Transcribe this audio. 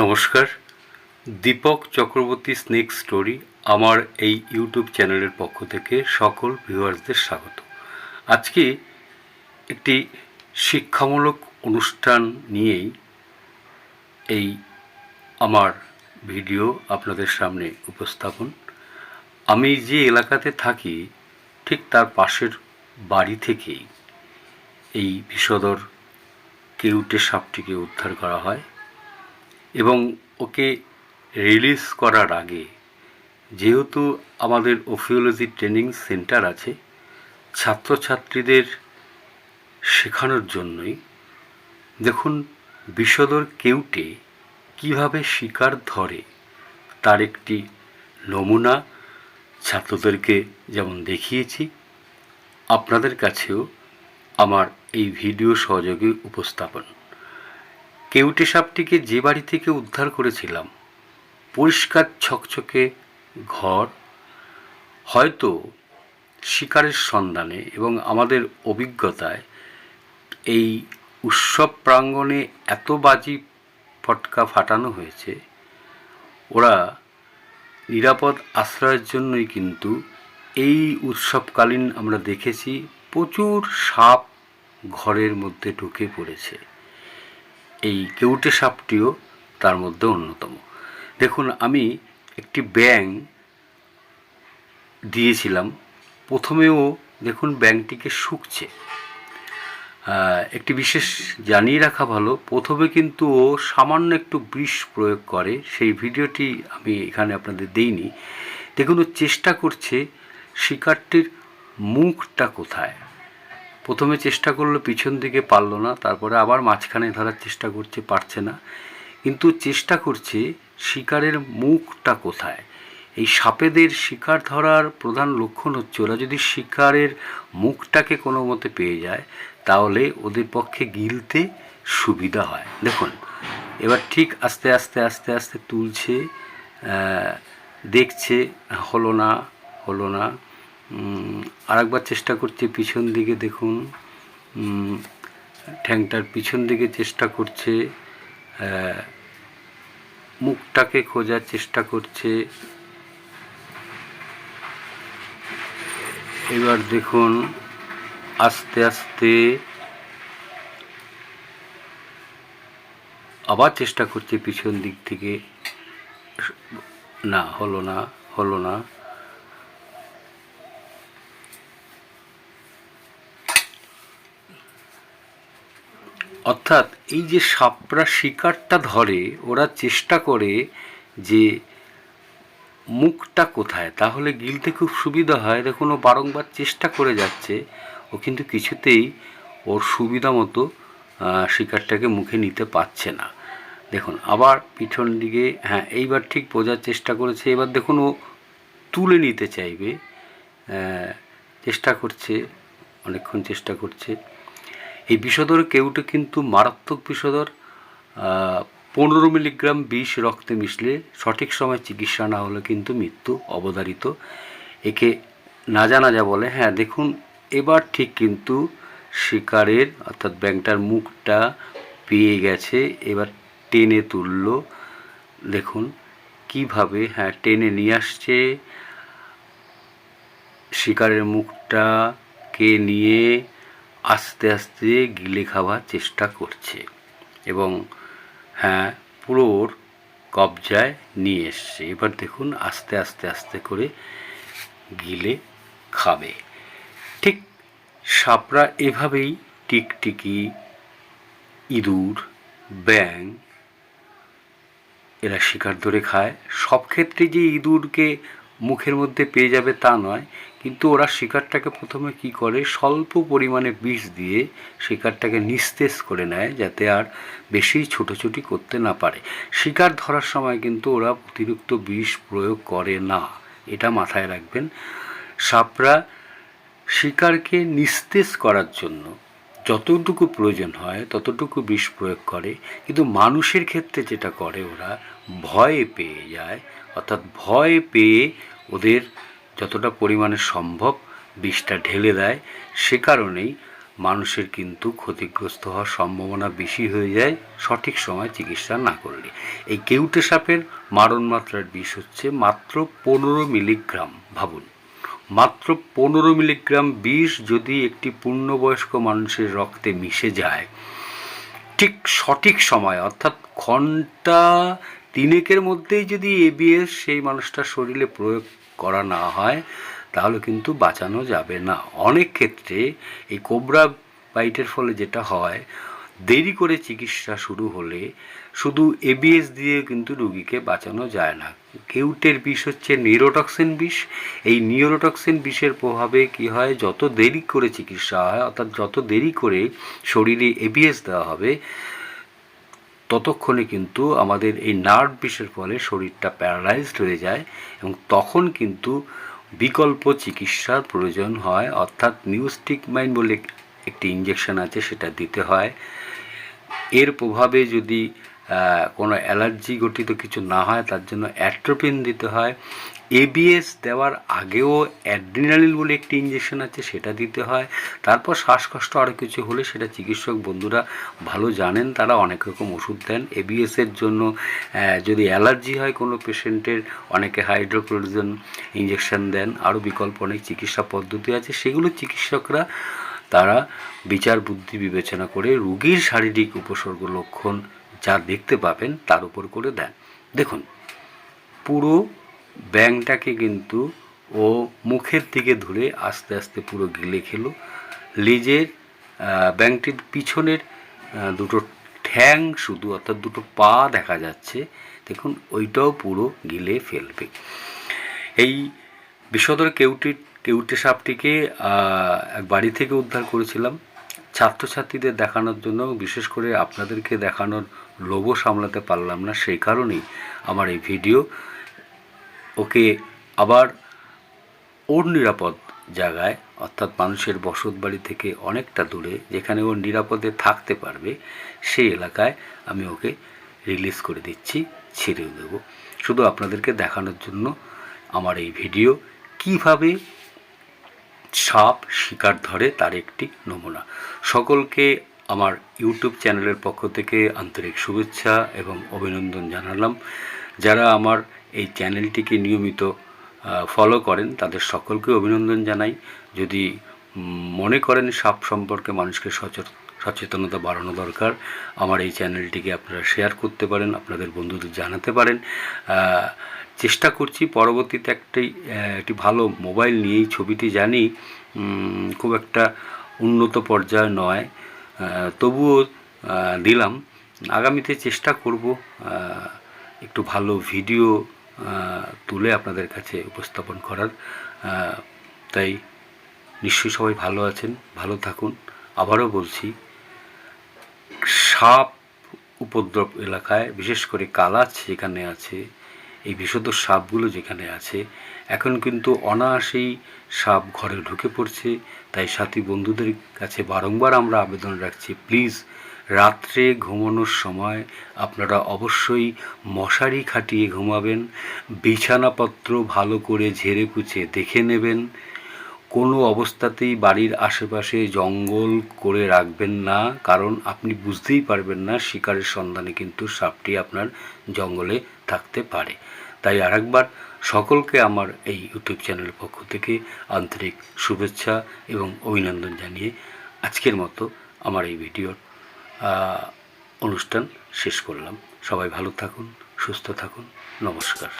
নমস্কার। Dipak Chakraborty snake story আমার এই ইউটিউব চ্যানেলের পক্ষ থেকে সকল ভিউয়ার্সদের স্বাগত। আজকে একটি শিক্ষামূলক অনুষ্ঠান নিয়েই এই আমার ভিডিও আপনাদের সামনে উপস্থাপন। আমি যে এলাকাতে থাকি, ঠিক তার পাশের বাড়ি থেকেই এই বিষদর কেউটে সাপটিকে উদ্ধার করা হয়। এবং ওকে রিলিজ করার আগে যেহেতু আমাদের ওফিওলজি ট্রেনিং সেন্টার আছে, ছাত্রছাত্রীদের শেখানোর জন্যই দেখুন বিষদর কেউটে কীভাবে শিকার ধরে তার একটি নমুনা ছাত্রদেরকে যেমন দেখিয়েছি, আপনাদের কাছেও আমার এই ভিডিও সহযোগী উপস্থাপন। কেউটে সাপটিকে যে বাড়ি থেকে উদ্ধার করেছিলাম, পরিষ্কার ছকছকে ঘর, হয়তো শিকারের সন্ধানে এবং আমাদের অভিজ্ঞতায় এই উৎসব প্রাঙ্গণে এত বাজি ফটকা ফাটানো হয়েছে, ওরা নিরাপদ আশ্রয়ের জন্যই কিন্তু এই উৎসবকালীন আমরা দেখেছি প্রচুর সাপ ঘরের মধ্যে ঢুকে পড়েছে। এই কেউটে সাপটিও তার মধ্যে অন্যতম। দেখুন, আমি একটি ব্যাং দিয়েছিলাম। প্রথমেও দেখুন ব্যাংটিকে শুকছে। একটি বিশেষ জানিয়ে রাখা ভালো, প্রথমে কিন্তু ও সামান্য একটু বিষ প্রয়োগ করে, সেই ভিডিওটি আমি এখানে আপনাদের দেইনি। দেখুন ও চেষ্টা করছে শিকারটির মুখটা কোথায়? প্রথমে চেষ্টা করল পিছন দিকে পারল না, তারপরে আবার মাঝখানে ধরার চেষ্টা করছে, পারছে না। কিন্তু চেষ্টা করছে শিকারের মুখটা কোথায়? এই সাপেদের শিকার ধরার প্রধান লক্ষণ হচ্ছে ওরা যদি শিকারের মুখটাকে কোনো মতে পেয়ে যায়, তাহলে ওদের পক্ষে গিলতে সুবিধা হয়। দেখুন, এবার ঠিক আস্তে আস্তে আস্তে আস্তে তুলছে দেখছে, হলো না হলো না। আরেকবার চেষ্টা করছে, পিছন দিকে দেখুন। ঠ্যাংটার পিছন দিকে চেষ্টা করছে মুখটাকে খোঁজার চেষ্টা করছে। এবার দেখুন, আস্তে আস্তে আবার চেষ্টা করছে পিছন দিক থেকে। না, হলো না হলো না। অর্থাৎ এই যে সাপরা শিকারটা ধরে, ওরা চেষ্টা করে যে মুখটা কোথায়? তাহলে গিলতে খুব সুবিধা হয়। দেখুন ও বারংবার চেষ্টা করে যাচ্ছে। ও কিন্তু কিছুতেই ওর সুবিধা মতো শিকারটাকে মুখে নিতে পারছে না। দেখুন, আবার পিছন দিকে হ্যাঁ এইবার ঠিক বোঝার চেষ্টা করেছে। এবার দেখুন, ও তুলে নিতে চাইবে। চেষ্টা করছে, অনেকক্ষণ চেষ্টা করছে। এই বিষধর কেউটে কিন্তু মারাত্মক বিষধর পনেরো মিলিগ্রাম বিষ রক্তে মিশলে সঠিক সময় চিকিৎসা না হলে কিন্তু মৃত্যু অবধারিত। একে না জানা যা বলে। হ্যাঁ দেখুন, এবার ঠিক কিন্তু শিকারের, অর্থাৎ ব্যাংকটার মুখটা পেয়ে গেছে, এবার টেনে তুলল। দেখুন কীভাবে হ্যাঁ টেনে নিয়ে আসছে। শিকারের মুখটা কে নিয়ে আস্তে আস্তে গিলে খাওয়ার চেষ্টা করছে এবং হ্যাঁ পুরো ওর কবজায় নিয়ে এসছে। এবার দেখুন আস্তে আস্তে আস্তে করে গিলে খাবে। ঠিক সাপরা এভাবেই টিকটিকি, ইঁদুর ব্যাং এরা শিকার ধরে খায়। সব ক্ষেত্রে যে ইঁদুরকে মুখের মধ্যে পেয়ে যাবে তা নয়, কিন্তু ওরা শিকারটাকে প্রথমে কি করে? স্বল্প পরিমাণে বিষ দিয়ে শিকারটাকে নিস্তেজ করে নেয় যাতে আর বেশি ছোটোছুটি করতে না পারে। শিকার ধরার সময় কিন্তু ওরা অতিরিক্ত বিষ প্রয়োগ করে না, এটা মাথায় রাখবেন। সাপরা শিকারকে নিস্তেজ করার জন্য যতটুকু প্রয়োজন হয় ততটুকু বিষ প্রয়োগ করে, কিন্তু মানুষের ক্ষেত্রে যেটা করে ওরা ভয়ে পেয়ে যায় অর্থাৎ ভয় পেয়ে ওদের যতটা পরিমাণে সম্ভব বিষটা ঢেলে দেয়, সে কারণেই মানুষের কিন্তু ক্ষতিগ্রস্ত হওয়ার সম্ভাবনা বেশি হয়ে যায় সঠিক সময় চিকিৎসা না করলে। এই কেউটে সাপের মারণ মাত্রার বিষ হচ্ছে মাত্র পনেরো মিলিগ্রাম, ভাবুন। মাত্র পনেরো মিলিগ্রাম বিষ যদি একটি পূর্ণবয়স্ক মানুষের রক্তে মিশে যায়, ঠিক সঠিক সময় অর্থাৎ ঘণ্টা তিনেকের মধ্যেই যদি এবিএস সেই মানুষটার শরীরে প্রয়োগ করা না হয়, তাহলে কিন্তু বাঁচানো যাবে না। অনেক ক্ষেত্রে এই কোবরা বাইটের ফলে যেটা হয়, দেরি করে চিকিৎসা শুরু হলে শুধু এবিএস দিয়ে কিন্তু রুগীকে বাঁচানো যায় না। কেউটের বিষ হচ্ছে নিউরোটক্সিন বিষ। এই নিউরোটক্সিন বিষের প্রভাবে কি হয়, যত দেরি করে চিকিৎসা হয়, অর্থাৎ যত দেরি করে শরীরে এবিএস দেওয়া হবে ততক্ষণে কিন্তু আমাদের এই নার্ভ বিষের ফলে শরীরটা প্যারালাইজড হয়ে যায় এবং তখন কিন্তু বিকল্প চিকিৎসার প্রয়োজন হয়। অর্থাৎ নিউস্টিক মাইন বলে একটি ইঞ্জেকশন আছে, সেটা দিতে হয়। এর প্রভাবে যদি কোনো অ্যালার্জি গঠিত কিছু না হয়, তার জন্য অ্যাট্রোপিন দিতে হয়। এবিএস দেওয়ার আগেও অ্যাড্রিনালিন বলে একটি ইঞ্জেকশন আছে, সেটা দিতে হয়। তারপর শ্বাসকষ্ট আরও কিছু হলে সেটা চিকিৎসক বন্ধুরা ভালো জানেন, তারা অনেক রকম ওষুধ দেন। এবিএসের জন্য যদি অ্যালার্জি হয় কোনো পেশেন্টের, অনেকে হাইড্রোক্লোরিজন ইঞ্জেকশন দেন। আরও বিকল্প অনেক চিকিৎসা পদ্ধতি আছে, সেগুলো চিকিৎসকরা, তারা বিচার, বুদ্ধি বিবেচনা করে রুগীর শারীরিক উপসর্গ লক্ষণ যা দেখতে পাবেন তার উপর করে দেন। দেখুন, পুরো ব্যাংটাকে কিন্তু ও মুখের দিকে ধরে আস্তে আস্তে পুরো গিলে খেলো। লেজের ব্যাংটির পিছনের দুটো ঠ্যাং শুধু অর্থাৎ দুটো পা দেখা যাচ্ছে। দেখুন, ওইটাও পুরো গিলে ফেলবে। এই বিশদর কেউটি, কেউটে সাপটিকে এক বাড়ি থেকে উদ্ধার করেছিলাম। ছাত্রছাত্রীদের দেখানোর জন্য, বিশেষ করে আপনাদেরকে দেখানোর লোভও সামলাতে পারলাম না, সেই কারণেই আমার এই ভিডিও ওকে আবার ওর নিরাপদ জায়গায়, অর্থাৎ মানুষের বসত বাড়ি থেকে অনেকটা দূরে, যেখানে ও নিরাপদে থাকতে পারবে, সেই এলাকায় আমি ওকে রিলিজ করে দিচ্ছি ছেড়েও দেবো। শুধু আপনাদেরকে দেখানোর জন্য আমার এই ভিডিও কীভাবে সাপ শিকার ধরে তার একটি নমুনা। সকলকে আমার ইউটিউব চ্যানেলের পক্ষ থেকে আন্তরিক শুভেচ্ছা এবং অভিনন্দন জানালাম। যারা আমার এই চ্যানেলটিকে নিয়মিত ফলো করেন, তাদের সকলকে অভিনন্দন জানাই। যদি মনে করেন সাপ সম্পর্কে মানুষকে সচেতন সচেতনতা বাড়ানো দরকার, আমার এই চ্যানেলটিকে আপনারা শেয়ার করতে পারেন, আপনাদের বন্ধুদের জানাতে পারেন। চেষ্টা করছি পরবর্তীতে একটি একটি ভালো মোবাইল নিয়েই ছবিটি জানি। খুব একটা উন্নত পর্যায়ে নয়। তবুও দিলাম। আগামীতে চেষ্টা করব একটু ভালো ভিডিও তুলে আপনাদের কাছে উপস্থাপন করার। তাই নিশ্চয়ই সবাই ভালো আছেন, ভালো থাকুন। আবারও বলছি, সাপ উপদ্রব এলাকায়, বিশেষ করে কালাচ যেখানে আছে, এই বিষধর সাপগুলো যেখানে আছে এখন কিন্তু অনায়াসেই সাপ ঘরে ঢুকে পড়ছে। তাই সাথী বন্ধুদের কাছে বারংবার আমরা আবেদন রাখছি, প্লিজ রাত্রে ঘুমানোর সময় আপনারা অবশ্যই মশারি খাটিয়ে ঘুমাবেন, বিছানাপত্র ভালো করে ঝেড়ে কুচে দেখে নেবেন, কোনো অবস্থাতেই বাড়ির আশেপাশে জঙ্গল করে রাখবেন না, কারণ আপনি বুঝতেই পারবেন না শিকারের সন্ধানে কিন্তু সাপটি আপনার জঙ্গলে থাকতে পারে। তাই আরেকবার সকলকে আমার এই ইউটিউব চ্যানেলের পক্ষ থেকে আন্তরিক শুভেচ্ছা এবং অভিনন্দন জানিয়ে আজকের মতো আমার এই ভিডিওর অনুষ্ঠান শেষ করলাম। সবাই ভালো থাকুন, সুস্থ থাকুন। নমস্কার।